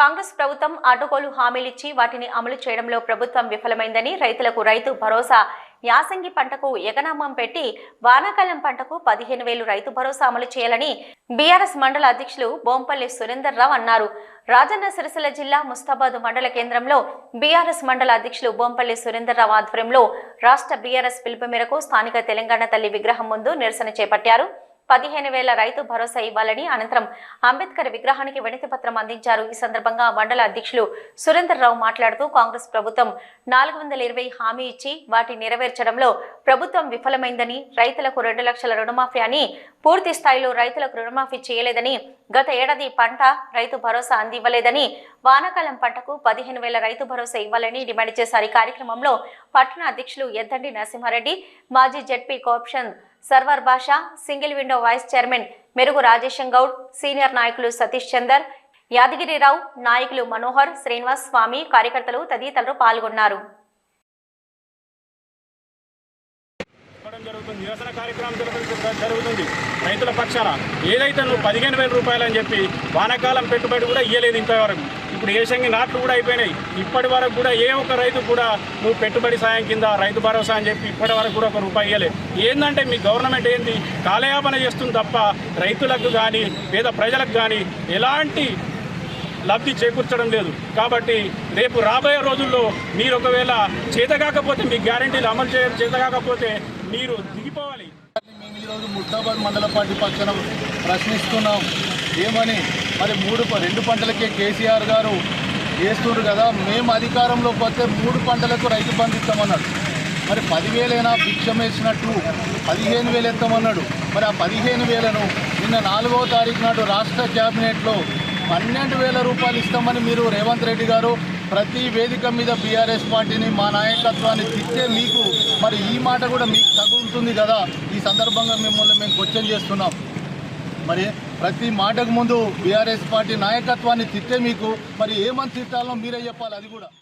కాంగ్రెస్ ప్రభుత్వం అడ్డుగోలు హామీలిచ్చి వాటిని అమలు చేయడంలో ప్రభుత్వం విఫలమైందని రైతులకు రైతు భరోసా యాసంగి పంటకు ఎగనామం పెట్టి వానాకాలం పంటకు పదిహేను వేలు రైతు భరోసా అమలు చేయాలని బీఆర్ఎస్ మండల అధ్యక్షులు బోంపల్లి సురేందర్ రావు అన్నారు. రాజన్న సిరిసిల్ల జిల్లా ముస్తాబాద్ మండల కేంద్రంలో బీఆర్ఎస్ మండల అధ్యక్షులు బోంపల్లి సురేందర్ రావు ఆధ్వర్యంలో రాష్ట్ర బీఆర్ఎస్ పిలుపు మేరకు స్థానిక తెలంగాణ తల్లి విగ్రహం ముందు నిరసన చేపట్టారు. పదిహేను వేల రైతు భరోసా ఇవ్వాలని అనంతరం అంబేద్కర్ విగ్రహానికి వినతి పత్రం అందించారు. ఈ సందర్భంగా మండల అధ్యక్షులు సురేందర్ రావు మాట్లాడుతూ కాంగ్రెస్ ప్రభుత్వం నాలుగు వందల ఇరవై హామీ ఇచ్చి వాటి నెరవేర్చడంలో ప్రభుత్వం విఫలమైందని రైతులకు రెండు లక్షల రుణమాఫీ అని పూర్తి స్థాయిలో రైతులకు రుణమాఫీ చేయలేదని గత ఏడాది పంట రైతు భరోసా అందివ్వలేదని వానాకాలం పంటకు పదిహేను వేల రైతు భరోసా ఇవ్వాలని డిమాండ్ చేశారు. ఈ కార్యక్రమంలో పట్టణ అధ్యక్షులు ఎద్దండి నరసింహారెడ్డి మాజీ ZP cooption Sarwar Basha single window vice chairman Merugu Rajesham Goud senior నాయకులు సతీష్ చందర్ యాదగిరిరావు నాయకులు మనోహర్ శ్రీనివాస్ స్వామి కార్యకర్తలు తదితరులు పాల్గొన్నారు. నిరసన కార్యక్రమం జరుగుతుంది. రైతుల పక్షాన ఏదైతే నువ్వు పదిహేను వేల రూపాయలు అని చెప్పి వానాకాలం పెట్టుబడి కూడా ఇయ్యలేదు ఇంతవరకు. ఇప్పుడు ఏషంగి నాట్లు కూడా అయిపోయినాయి. ఇప్పటి వరకు కూడా ఏ ఒక్క రైతు కూడా నువ్వు పెట్టుబడి సాయం కింద రైతు భరోసా అని చెప్పి ఇప్పటి వరకు కూడా ఒక రూపాయి ఇవ్వలేదు ఏంటంటే మీ గవర్నమెంట్ ఏంది? కాలయాపన చేస్తుంది తప్ప రైతులకు కానీ పేద ప్రజలకు కానీ ఎలాంటి లబ్ధి చేకూర్చడం లేదు. కాబట్టి రేపు రాబోయే రోజుల్లో మీరు ఒకవేళ చేతగాకపోతే మీ గ్యారంటీలు అమలు చేయడం చేతకాకపోతే మీరు దిగిపోవాలి. మేము ఈరోజు ముస్తాబాద్ మండల పార్టీ పక్షాన ప్రశ్నిస్తున్నాం. ఏమని? మరి మూడు రెండు పంటలకే కేసీఆర్ గారు వేస్తుండ్రు కదా మేము అధికారంలోకి వస్తే మూడు పంటలకు రైతు బంధు ఇస్తామన్నాడు. మరి పదివేలైనా భిక్షం వేసినట్టు పదిహేను వేలు ఎత్తామన్నాడు. మరి ఆ పదిహేను వేలను నిన్న నాలుగవ తారీఖు నాడు రాష్ట్ర క్యాబినెట్లో పన్నెండు వేల రూపాయలు ఇస్తామని మీరు రేవంత్ రెడ్డి గారు ప్రతి వేదిక మీద బీఆర్ఎస్ పార్టీని మా నాయకత్వాన్ని తిట్టే మీకు మరి ఈ మాట కూడా మీకు తగులుతుంది కదా? ఈ సందర్భంగా మిమ్మల్ని మేము క్వశ్చన్ చేస్తున్నాం. మరి ప్రతి మాటకు ముందు బీఆర్ఎస్ పార్టీ నాయకత్వాన్ని తిట్టే మీకు మరి ఏమని తిట్టాలో మీరే చెప్పాలి అది కూడా.